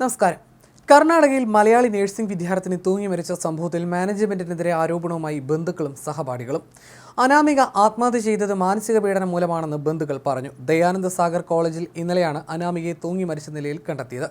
നമസ്കാരം. കർണാടകയിൽ മലയാളി നഴ്സിംഗ് വിദ്യാർത്ഥിനി തൂങ്ങി മരിച്ച സംഭവത്തിൽ മാനേജ്മെന്റിനെതിരെ ആരോപണവുമായി ബന്ധുക്കളും സഹപാഠികളും. അനാമിക ആത്മഹത്യ ചെയ്തത് മാനസിക പീഡനം മൂലമാണെന്ന് ബന്ധുക്കൾ പറഞ്ഞു. ദയാനന്ദ സാഗർ കോളേജിൽ ഇന്നലെയാണ് അനാമികയെ തൂങ്ങി മരിച്ച നിലയിൽ കണ്ടെത്തിയത്.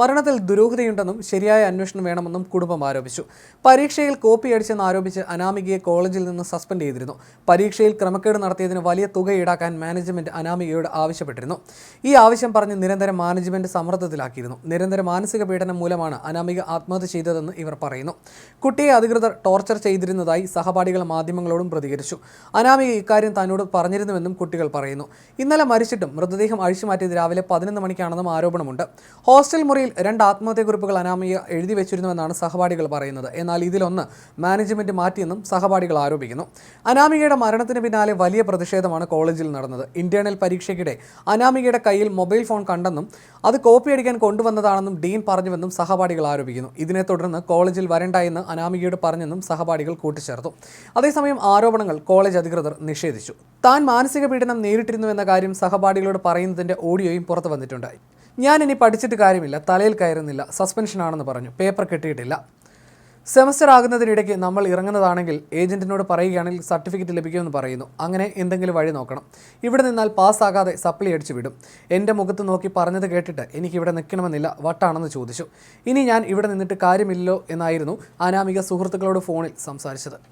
മരണത്തിൽ ദുരൂഹതയുണ്ടെന്നും ശരിയായ അന്വേഷണം വേണമെന്നും കുടുംബം ആരോപിച്ചു. പരീക്ഷയിൽ കോപ്പി അടിച്ചെന്ന് ആരോപിച്ച് അനാമികയെ കോളേജിൽ നിന്ന് സസ്പെൻഡ് ചെയ്തിരുന്നു. പരീക്ഷയിൽ ക്രമക്കേട് നടത്തിയതിന് വലിയ തുക ഈടാക്കാൻ മാനേജ്മെന്റ് അനാമികയോട് ആവശ്യപ്പെട്ടിരുന്നു. ഈ ആവശ്യം പറഞ്ഞ് നിരന്തരം മാനേജ്മെന്റ് സമ്മർദ്ദത്തിലാക്കിയിരുന്നു. നിരന്തര മാനസിക പീഡനം മൂലമാണ് അനാമിക ആത്മഹത്യ ചെയ്തതെന്ന് ഇവർ പറയുന്നു. കുട്ടിയെ അധികൃതർ ടോർച്ചർ ചെയ്തിരുന്നതായി സഹപാഠികൾ മാധ്യമങ്ങളോടും പ്രതികരിച്ചു. അനാമിക ഇക്കാര്യം തന്നോട് പറഞ്ഞിരുന്നുവെന്നും കുട്ടികൾ പറയുന്നു. ഇന്നലെ മരിച്ചിട്ടും മൃതദേഹം അഴിച്ചുമാറ്റിയത് രാവിലെ പതിനൊന്ന് മണിക്കാണെന്നും ആരോപണമുണ്ട്. ഹോസ്റ്റൽ മുറിയിൽ രണ്ട് ആത്മഹത്യാക്കുറിപ്പുകൾ അനാമിക എഴുതി വെച്ചിരുന്നുവെന്നാണ് സഹപാഠികൾ പറയുന്നത്. എന്നാൽ ഇതിലൊന്ന് മാനേജ്മെന്റ് മാറ്റിയെന്നും സഹപാഠികൾ ആരോപിക്കുന്നു. അനാമികയുടെ മരണത്തിന് പിന്നാലെ വലിയ പ്രതിഷേധമാണ് കോളേജിൽ നടന്നത്. ഇന്റേണൽ പരീക്ഷയ്ക്കിടെ അനാമികയുടെ കയ്യിൽ മൊബൈൽ ഫോൺ കണ്ടെന്നും അത് കോപ്പി അടിക്കാൻ കൊണ്ടുവന്നതാണെന്നും ഡീൻ പറഞ്ഞുവെന്നും സഹപാഠികൾ ആരോപിക്കുന്നു. ഇതിനെ തുടർന്ന് കോളേജിൽ വരണ്ട എന്ന് അനാമികയോട് പറഞ്ഞെന്നും സഹപാഠികൾ കൂട്ടിച്ചേർത്തു. അതേസമയം ആരോപണങ്ങൾ കോളേജ് അധികൃതർ നിഷേധിച്ചു. താൻ മാനസിക പീഡനം നേരിട്ടിരുന്നു എന്ന കാര്യം സഹപാഠികളോട് പറയുന്നതിന്റെ ഓഡിയോയും പുറത്തു വന്നിട്ടുണ്ട് ഞാൻ ഇനി പഠിച്ചിട്ട് കാര്യമില്ല തലയിൽ കയറുന്നില്ല സസ്പെൻഷനാണെന്ന് പറഞ്ഞു പേപ്പർ കിട്ടിയിട്ടില്ല. സെമസ്റ്റർ ആകുന്നതിനിടയ്ക്ക് നമ്മൾ ഇറങ്ങുന്നതാണെങ്കിൽ ഏജന്റിനോട് പറയുകയാണെങ്കിൽ സർട്ടിഫിക്കറ്റ് ലഭിക്കുമെന്ന് പറയുന്നു. അങ്ങനെ എന്തെങ്കിലും വഴി നോക്കണം. ഇവിടെ നിന്നാൽ പാസ്സാകാതെ സപ്ലി അടിച്ചു വിടും. എന്റെ മുഖത്ത് നോക്കി പറഞ്ഞത് കേട്ടിട്ട് എനിക്ക് ഇവിടെ നിൽക്കണമെന്നില്ല. വട്ടാണെന്ന് ചോദിച്ചു. ഇനി ഞാൻ ഇവിടെ നിന്നിട്ട് കാര്യമില്ലല്ലോ എന്നായിരുന്നു അനാമിക സുഹൃത്തുക്കളോട് ഫോണിൽ സംസാരിച്ചത്.